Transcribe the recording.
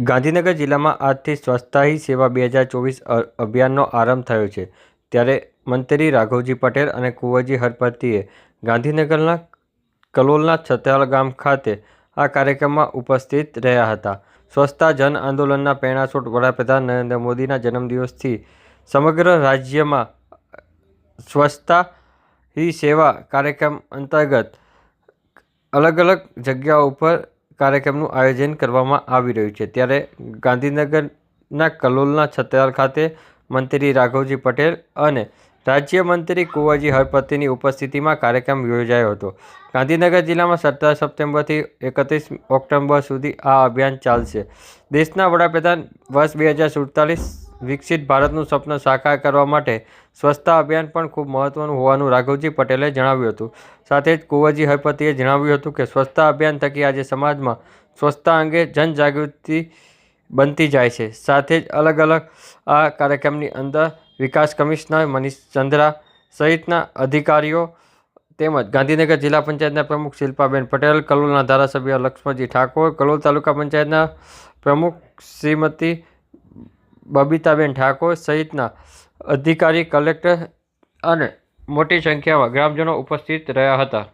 ગાંધીનગર જિલ્લામાં આજથી સ્વચ્છતા હી સેવા બે હજાર ચોવીસ અભિયાનનો આરંભ થયો છે. ત્યારે મંત્રી રાઘવજી પટેલ અને કુંવરજી હરપતિએ ગાંધીનગરના કલોલના છત્યાલ ગામ ખાતે આ કાર્યક્રમમાં ઉપસ્થિત રહ્યા હતા. સ્વચ્છતા જન આંદોલનના પ્રેરણાસ્ત્રોત વડાપ્રધાન નરેન્દ્ર મોદીના જન્મદિવસથી સમગ્ર રાજ્યમાં સ્વચ્છતા હી સેવા કાર્યક્રમ અંતર્ગત અલગ અલગ જગ્યાઓ ઉપર કાર્યક્રમનું આયોજન કરવામાં આવી રહ્યું છે. ત્યારે ગાંધીનગરના કલોલના છત્રાલ ખાતે મંત્રી રાઘવજી પટેલ અને રાજ્યમંત્રી કુંવરજી હરપતિની ઉપસ્થિતિમાં કાર્યક્રમ યોજાયો હતો. ગાંધીનગર જિલ્લામાં સત્તર સપ્ટેમ્બરથી એકત્રીસ ઓક્ટોબર સુધી આ અભિયાન ચાલશે. દેશના વડાપ્રધાન વર્ષ બે હજાર સુડતાલીસ વિકસિત ભારતનું સ્વપ્ન સાકાર કરવા માટે સ્વચ્છતા અભિયાન પણ ખૂબ મહત્વનું હોવાનું રાઘવજી પટેલે જણાવ્યું હતું. સાથે જ કુંવરજી હરપતિએ જણાવ્યું હતું કે સ્વચ્છતા અભિયાન થકી આજે સમાજમાં સ્વચ્છતા અંગે જનજાગૃતિ બનતી જાય છે. સાથે જ અલગ અલગ આ કાર્યક્રમની અંદર વિકાસ કમિશનર મનીષ ચંદ્રા સહિતના અધિકારીઓ તેમજ ગાંધીનગર જિલ્લા પંચાયતના પ્રમુખ શિલ્પાબેન પટેલ, કલોલના ધારાસભ્ય લક્ષ્મણજી ઠાકોર, કલોલ તાલુકા પંચાયતના પ્રમુખ શ્રીમતી બબીતાબેન ઠાકોર સહિતના અધિકારી કલેક્ટર અને મોટી સંખ્યામાં ગ્રામજનો ઉપસ્થિત રહ્યા હતા.